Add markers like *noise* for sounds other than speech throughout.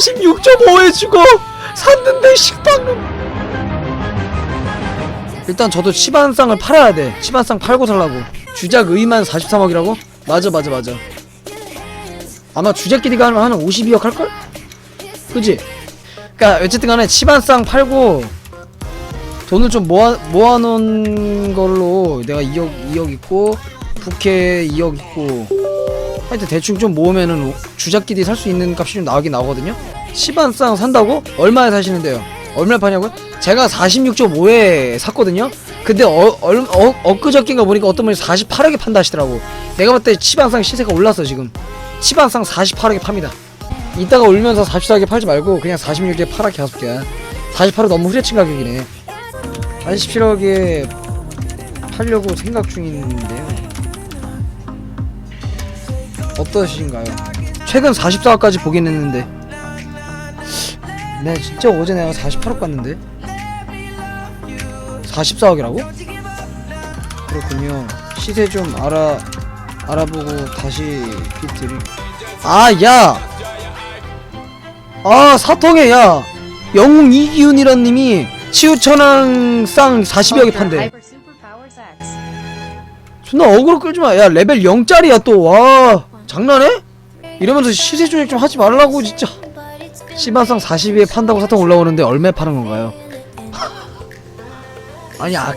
46.5에 주고 샀는데 식빵 일단 저도 치반상을 팔아야 돼 치반상 팔고 살라고 주작 의만 43억이라고? 맞아 맞아 맞아 아마 주작끼리가 하면 한 52억 할걸? 그지? 그니까 어쨌든 간에 치반상 팔고 돈을 좀 모아, 모아놓은 걸로 내가 2억 2억 있고 부캐 2억 있고 하여튼 대충 좀 모으면은 오- 주작끼리 살 수 있는 값이 좀 나오긴 나오거든요. 치반상 산다고? 얼마에 사시는데요? 얼마에 파냐고요? 제가 46.5에 샀거든요. 근데 어, 얼, 어, 엊그저께인가 보니까 어떤 분이 48억에 판다 하시더라고. 내가 봤을 때 치반상 시세가 올랐어 지금. 치반상 48억에 팝니다. 이따가 울면서 44억에 팔지 말고 그냥 46에 팔아 계속 게 48억 너무 후려친 가격이네. 47억에 팔려고 생각 중인데요 어떠신가요? 최근 44억까지 보긴 했는데. 네 진짜 어제 내가 48억 갔는데. 44억이라고? 그렇군요. 시세 좀 알아 알아보고 다시 pit드림 아야! 아 사통에 야! 영웅 이기훈이란 님이 치우천왕 쌍 40억에 판대. Powers X. 존나 어그로 끌지마. 야 레벨 0짜리야 또. 와 장난해? 이러면서 시세 조작 좀 하지 말라고 진짜 시바상 40위에 판다고 사탕 올라오는데 얼마에 파는 건가요? *laughs* 아니 아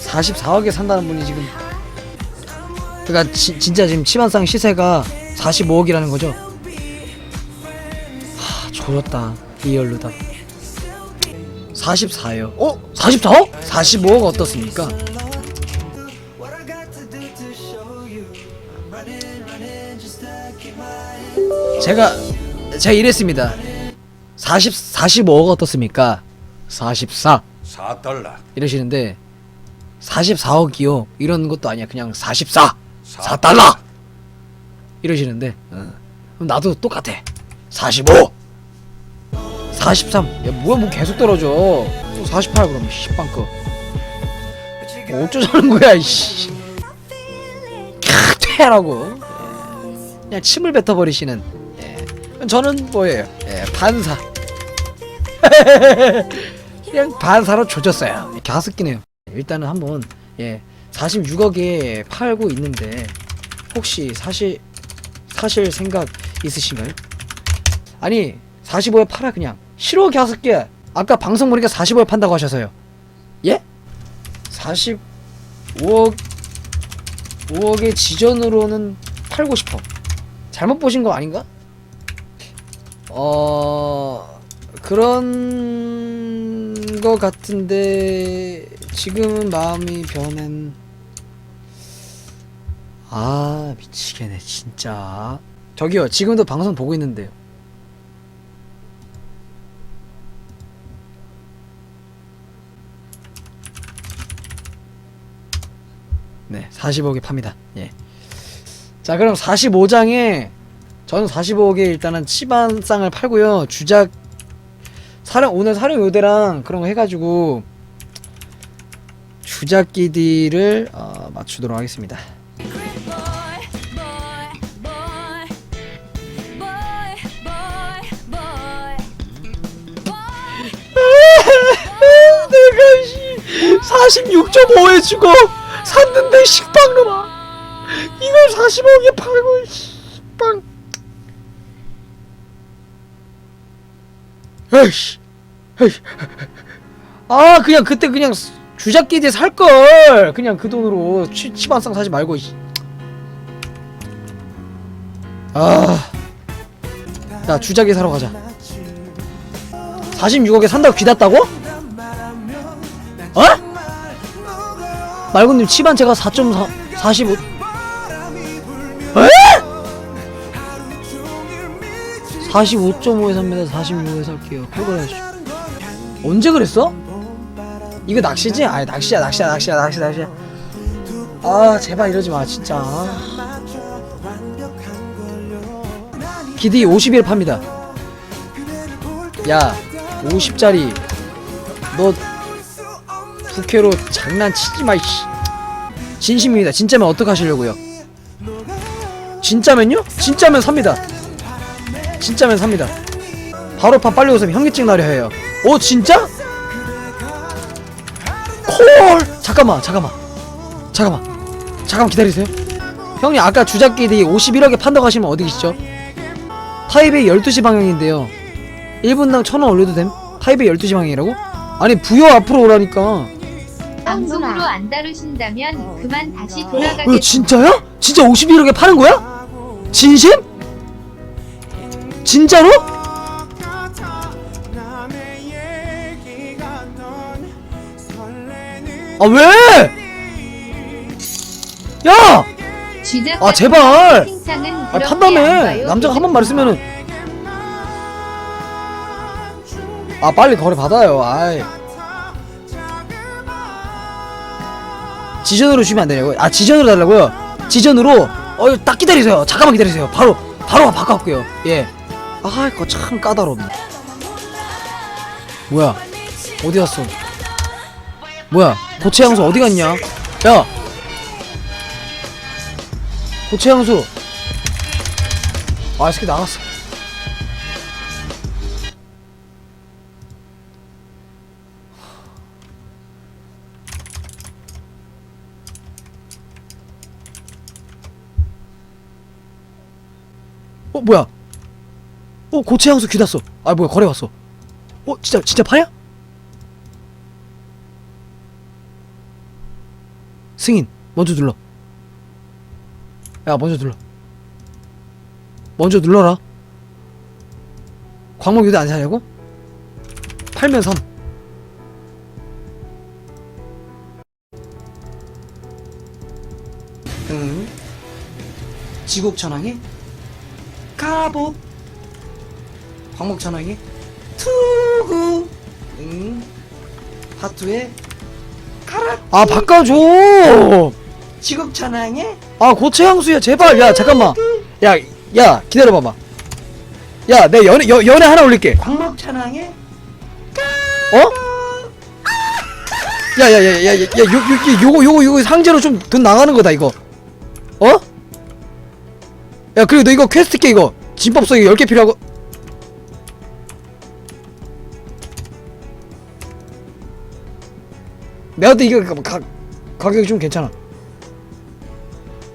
44억에 산다는 분이 지금 그니까 지, 진짜 지금 치반상 시세가 45억이라는 거죠 하 조졌다 리얼루다 44요 어? 44억? 45억 어떻습니까? 제가 제가 이랬습니다. 40 45억 어떻습니까? 44 4달러 이러시는데 44억이요. 이런 것도 아니야. 그냥 44 4달러 이러시는데 어. 그럼 나도 똑같아. 45 43 야, 뭐야 뭐 계속 떨어져. 48 그럼 씨빵 거. 뭐 어쩌자는 거야 이씨. 캬 퇴라고. 예. 그냥 침을 뱉어버리시는. 예. 저는 뭐예요? 예, 반사. *laughs* 그냥 반사로 조졌어요. 가습기네요. 일단은 한번 예 46억에 팔고 있는데 혹시 사실 사실 생각 있으신가요? 아니 45에 팔아 그냥 싫어 가습기. 아까 방송 보니까 45에 판다고 하셔서요. 예? 45억 5억의 지전으로는 팔고 싶어. 잘못 보신 거 아닌가? 어 그런 거 같은데 지금은 마음이 변한 아 미치겠네 진짜 저기요 지금도 방송 보고 있는데요 네 40억에 팝니다 예. 자 그럼 45장에 저는 45억에 일단은 치반상을 팔고요 주작 사령 오늘 사령 요대랑 그런 거 해가지고 주작기들을 어, 맞추도록 하겠습니다. *laughs* 내가 씨 46.5에 주고 샀는데 식빵놈아 이걸 45억에 팔고 식빵 에이씨 에이씨 아 그냥 그때 그냥 주작기지 살걸 그냥 그 돈으로 치, 치반상 사지 말고 씨. 아. 야 주작기 사러 가자 46억에 산다고 귀났다고? 어? 말고님 치반 제가 4.4 45 에? 45.5에 삽니다. 46에 살게요. 그거야지 언제 그랬어? 이거 낚시지? 아 낚시야 낚시야 낚시야 낚시 낚시야. 아 제발 이러지 마 진짜. 기디 50일 팝니다. 야 50짜리. 너 부캐로 장난치지 마 이씨. 진심입니다. 진짜면 어떡하시려고요? 진짜면요? 진짜면 삽니다. 진짜면 삽니다. 바로 판 빨리 오세요. 현기증 나려 해요. 오 진짜? 콜! 잠깐만 잠깐만. 잠깐만. 잠깐만 기다리세요. 형님 아까 주작끼리 51억에 판다고 하시면 어디 계시죠? 타입의 12시 방향인데요. 1분당 1000원 올려도 됨? 타입의 12시 방향이라고? 아니 부여 앞으로 오라니까 방송으로 안 다루신다면 그만 다시 어, 돌아가겠습니다. 진짜야? 진짜 51억에 파는 거야? 진심? 진짜로? 아 왜? 야! 아 제발! 아 판다며. 남자가 한 번 말 했으면은 아 빨리 거래 받아요 아이 지전으로 주면 안 되냐고요? 아 지전으로 달라고요? 지전으로? 어 딱 기다리세요. 잠깐만 기다리세요. 바로 바로 바꿔올게요. 예 아 이거 참 까다롭네. 뭐야? 어디 갔어? 뭐야? 고체 향수 어디 갔냐? 야! 고체 향수! 아, 이 새끼 나갔어. 어, 뭐야? 어, 고체 향수 귀 났어. 아, 뭐야, 거래 왔어. 어, 진짜, 진짜 파야? 승인, 먼저 눌러. 야, 먼저 눌러. 먼저 눌러라. 광목 유도 안 사냐고? 팔면 삼. 응. 지국 천왕이 갑옷. 광목 천왕이 투구. 응. 하투에 카라. 아 바꿔줘. 지국 천왕에 아 고체 향수야 제발 야 잠깐만 야야 기다려봐봐 야 내 연애 여, 연애 하나 올릴게 광목 천왕에 어? 야야야야야야 요, 요, 요, 요거 요거 요거 상제로 좀 돈 나가는 거다 이거 어? 야 그리고 너 이거 퀘스트 깨 이거 이거 10개 필요하고. 내가 또 이거 가, 가격이 좀 괜찮아.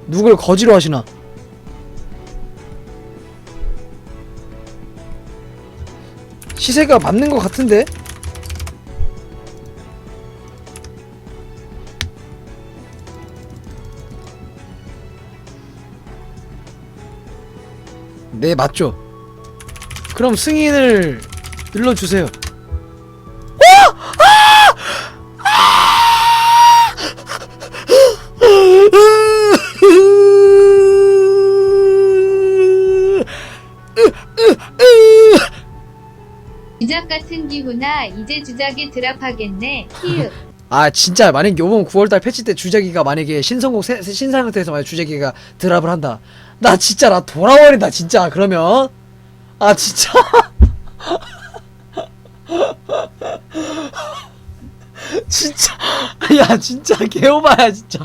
누굴 거지로 하시나? 시세가 맞는 것 같은데 네 맞죠. 그럼 승인을 눌러주세요. 쥐작 같은 기후나. 이제 주작에 드랍하겠네. 히읗. *laughs* 아 진짜. 만약 요번 9월달 패치 때 주재기가 만약에 신성곡 신상태에서 만약 주재기가 드랍을 한다 나 진짜 나 돌아버린다 진짜. 그러면. 아 진짜. *laughs* 진짜. 야 진짜. 개오바야 진짜